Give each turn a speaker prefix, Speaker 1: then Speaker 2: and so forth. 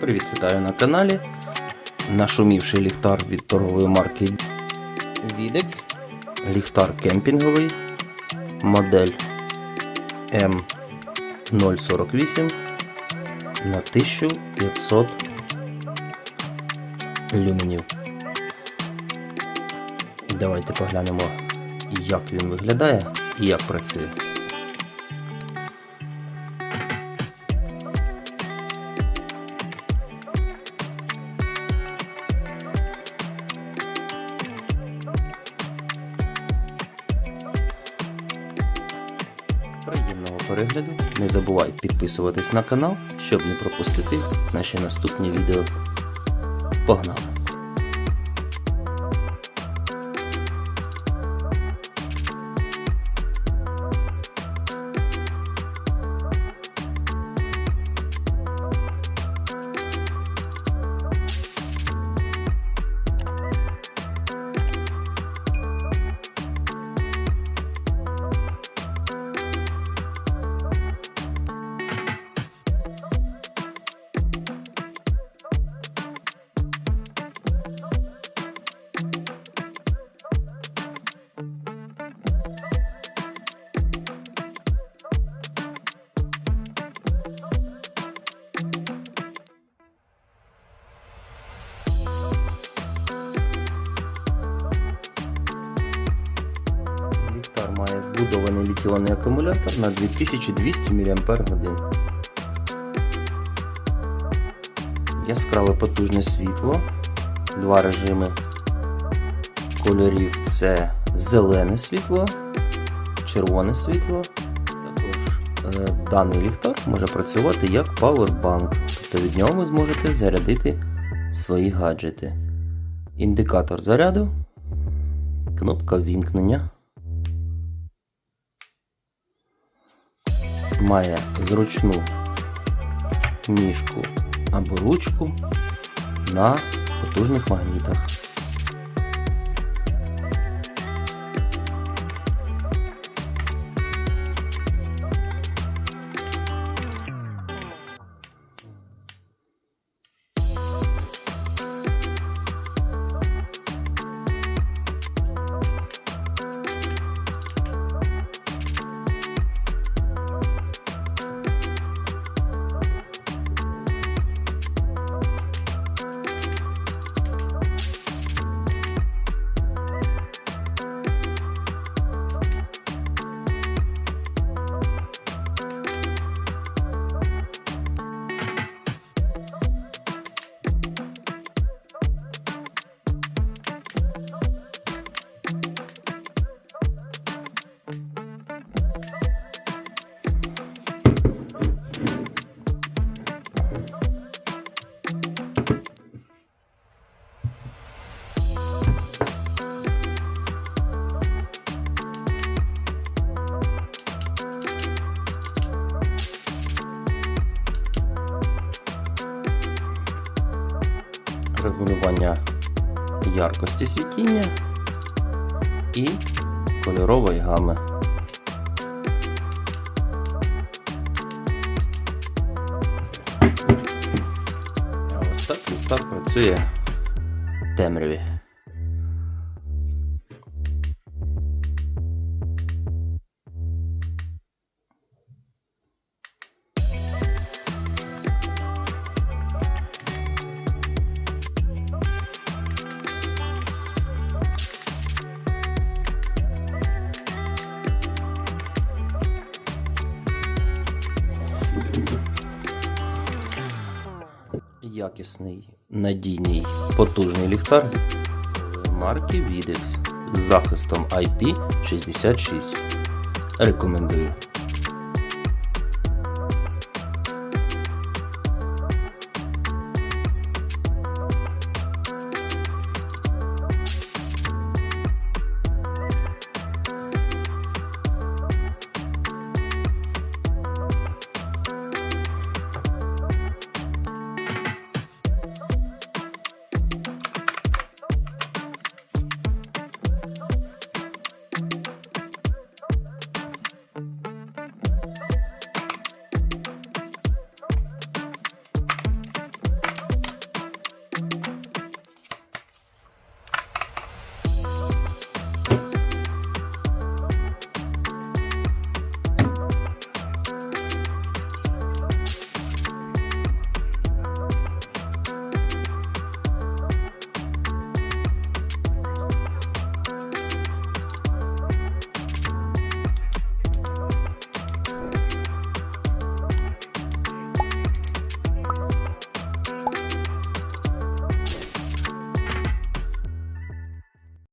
Speaker 1: Привіт, вітаю на каналі. Нашумівший ліхтар від торгової марки Videx. Ліхтар кемпінговий. Модель М048 на 1500 люменів. Давайте поглянемо, як він виглядає і як працює. Перегляду. Не забувай підписуватись на канал, щоб не пропустити наші наступні відео. Погнали! Вбудований літіонний акумулятор на 2200 мАч. Яскраве потужне світло. Два режими кольорів це зелене світло, червоне світло. Також е, даний ліхтар може працювати як павербанк, тобто від нього ви зможете зарядити свої гаджети. Індикатор заряду, кнопка ввімкнення. Має зручну ніжку або ручку на потужних магнітах. Регулювання яркості світіння і кольорової гами. Ось так ліхтар працює в темряві. Якісний, надійний, потужний ліхтар марки Videx з захистом IP66. Рекомендую.